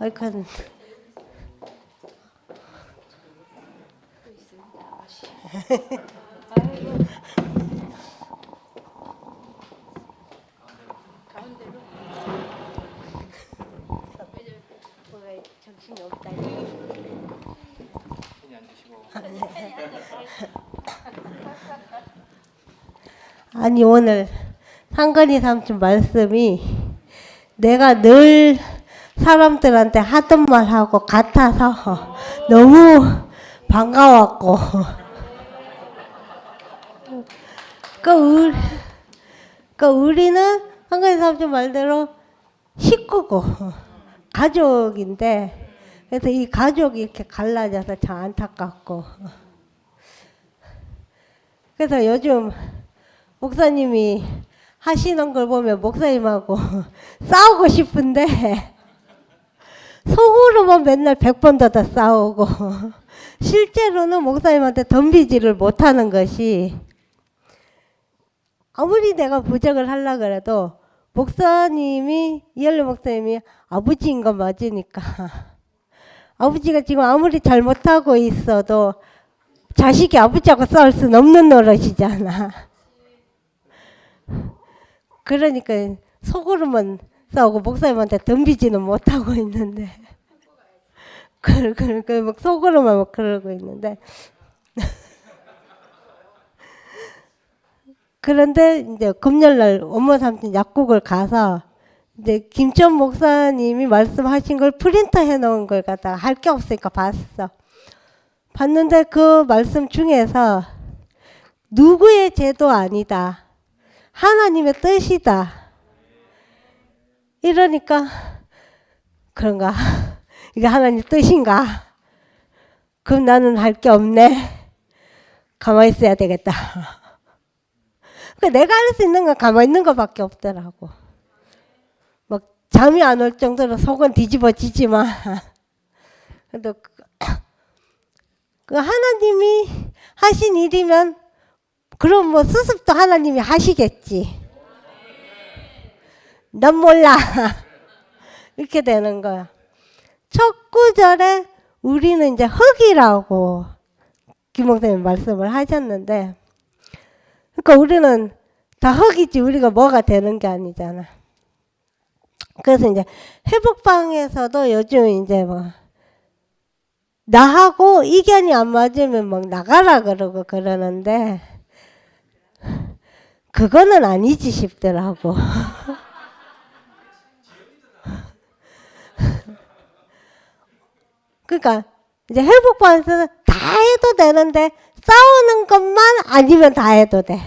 아이칸 정신이 없다. 앉으시고 아니 오늘 상건이 삼촌 말씀이 내가 늘 사람들한테 하던 말하고 같아서 너무 반가웠고. 그 우리, 그 우리는 상건이 삼촌 말대로 식구고 가족인데 그래서 이 가족이 이렇게 갈라져서 참 안타깝고. 그래서 요즘 목사님이 하시는 걸 보면 목사님하고 싸우고 싶은데 속으로만 맨날 백 번더더 싸우고 실제로는 목사님한테 덤비지를 못하는 것이 아무리 내가 부정을 하려 그래도 목사님이 이열리 목사님이 아버지인 건 맞으니까 아버지가 지금 아무리 잘못하고 있어도 자식이 아버지하고 싸울 수는 없는 노릇이잖아. 그러니까 속으로만 싸우고 목사님한테 덤비지는 못하고 있는데 그, 그, 그, 막 속으로만 막 그러고 있는데 그런데 이제 금요일 날 엄마 삼촌 약국을 가서 이제 김천 목사님이 말씀하신 걸 프린터 해 놓은 걸 갖다가 할 게 없으니까 봤어. 봤는데 그 말씀 중에서 누구의 죄도 아니다. 하나님의 뜻이다. 이러니까 그런가? 이게 하나님 뜻인가? 그럼 나는 할 게 없네. 가만히 있어야 되겠다. 그 내가 할 수 있는 건 가만히 있는 것밖에 없더라고. 막 잠이 안 올 정도로 속은 뒤집어지지만 그래도 그, 그 하나님이 하신 일이면 그럼 뭐 수습도 하나님이 하시겠지. 난 몰라. 이렇게 되는 거야. 첫 구절에 우리는 이제 흙이라고 김 목사님 말씀을 하셨는데, 그러니까 우리는 다 흙이지 우리가 뭐가 되는 게 아니잖아. 그래서 이제 회복방에서도 요즘 이제 뭐 나하고 이견이 안 맞으면 막 나가라 그러고 그러는데 그거는 아니지 싶더라고. 그러니까 이제 회복반에서는 다 해도 되는데 싸우는 것만 아니면 다 해도 돼.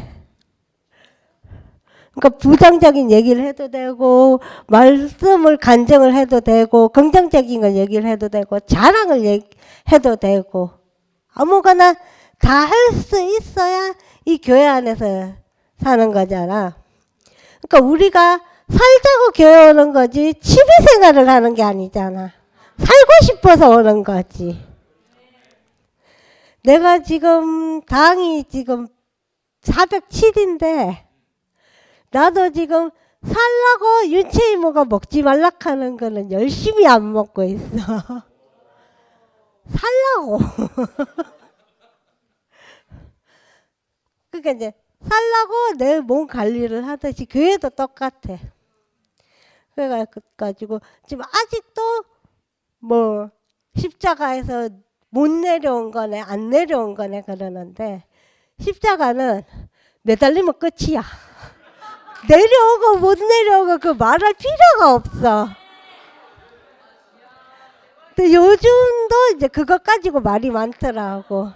그러니까 부정적인 얘기를 해도 되고 말씀을 간증을 해도 되고 긍정적인 걸 얘기를 해도 되고 자랑을 해도 되고 아무거나 다 할 수 있어야 이 교회 안에서 사는 거잖아. 그러니까 우리가 살자고 교회 오는 거지 취미 생활을 하는 게 아니잖아. 살고 싶어서 오는 거지. 내가 지금 당이 지금 407인데 나도 지금 살라고 윤채 이모가 먹지 말라 하는 거는 열심히 안 먹고 있어. 살라고. 그러니까 이제 살라고 내 몸 관리를 하듯이 교회도 똑같아. 그래가지고 지금 아직도 뭐 십자가에서 못 내려온 거네 안 내려온 거네 그러는데 십자가는 매달리면 끝이야. 내려오고 못 내려오고 그 말할 필요가 없어. 근데 요즘도 이제 그것 가지고 말이 많더라고.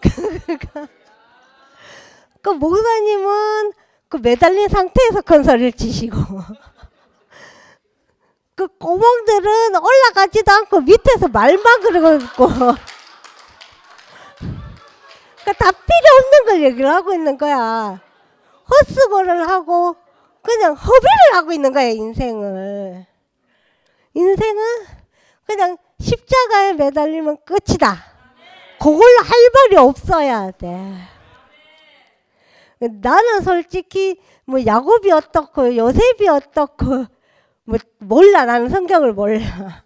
그 목사님은 그 매달린 상태에서 큰 소리를 치시고 그 꼬멍들은 올라가지도 않고 밑에서 말만 그러고 있고. 그다 필요 없는 걸 얘기를 하고 있는 거야. 헛수고를 하고 그냥 허비를 하고 있는 거야 인생을. 인생은 그냥 십자가에 매달리면 끝이다. 그걸로 할 말이 없어야 돼. 나는 솔직히 뭐 야곱이 어떻고 요셉이 어떻고 뭐 몰라 나는 성경을 몰라.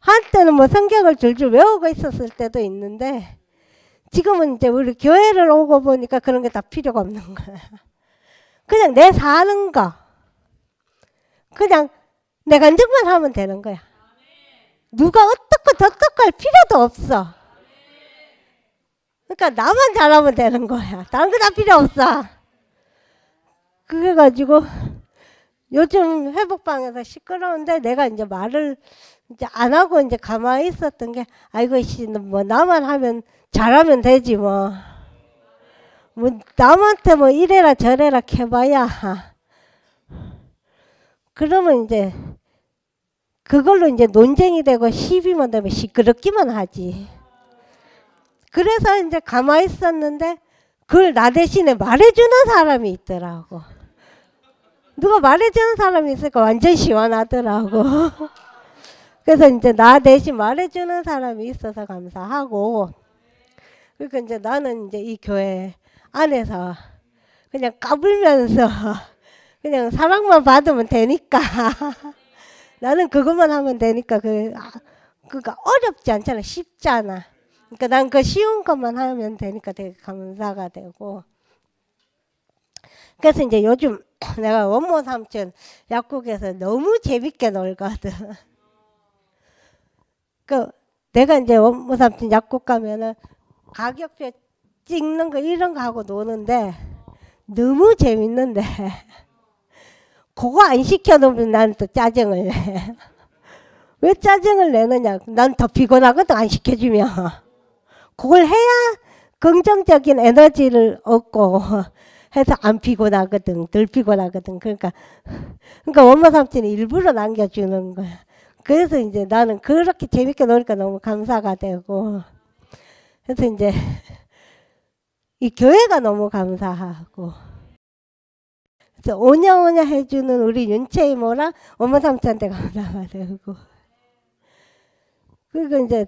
한때는 뭐 성경을 줄줄 외우고 있었을 때도 있는데 지금은 이제 우리 교회를 오고 보니까 그런 게 다 필요가 없는 거야. 그냥 내 사는 거. 그냥 내 간증만 하면 되는 거야. 누가 어떻고 저떻고 할 필요도 없어. 그러니까 나만 잘하면 되는 거야. 다른 거 다 필요 없어. 그래 가지고 요즘 회복방에서 시끄러운데 내가 이제 말을 이제 안 하고 이제 가만히 있었던 게 아이고 씨뭐 나만 하면 잘하면 되지 뭐. 뭐 남한테 뭐 이래라 저래라 해봐야 그러면 이제 그걸로 이제 논쟁이 되고 시비만 되면 시끄럽기만 하지. 그래서 이제 가만히 있었는데 그걸 나 대신에 말해주는 사람이 있더라고. 누가 말해주는 사람이 있으니까 완전 시원하더라고. 그래서 이제 나 대신 말해주는 사람이 있어서 감사하고. 그러니까 이제 나는 이제 이 교회 안에서 그냥 까불면서 그냥 사랑만 받으면 되니까. 나는 그것만 하면 되니까 그 아, 그가 어렵지 않잖아 쉽잖아 그러니까 난 그 쉬운 것만 하면 되니까 되게 감사가 되고 그래서 이제 요즘 내가 원모 삼촌 약국에서 너무 재밌게 놀거든 그 내가 이제 원모 삼촌 약국 가면은 가격표 찍는 거 이런 거 하고 노는데 너무 재밌는데 그거 안 시켜놓으면 나는 또 짜증을 내. 왜 짜증을 내느냐? 난 더 피곤하거든, 안 시켜주면. 그걸 해야 긍정적인 에너지를 얻고 해서 안 피곤하거든, 덜 피곤하거든. 그러니까, 그러니까 원모 삼촌이 일부러 남겨주는 거야. 그래서 이제 나는 그렇게 재밌게 노니까 너무 감사가 되고. 그래서 이제 이 교회가 너무 감사하고. 그래서 오냐오냐 해주는 우리 윤채 이모랑 어머 삼촌한테 감사가 되고 그리고 이제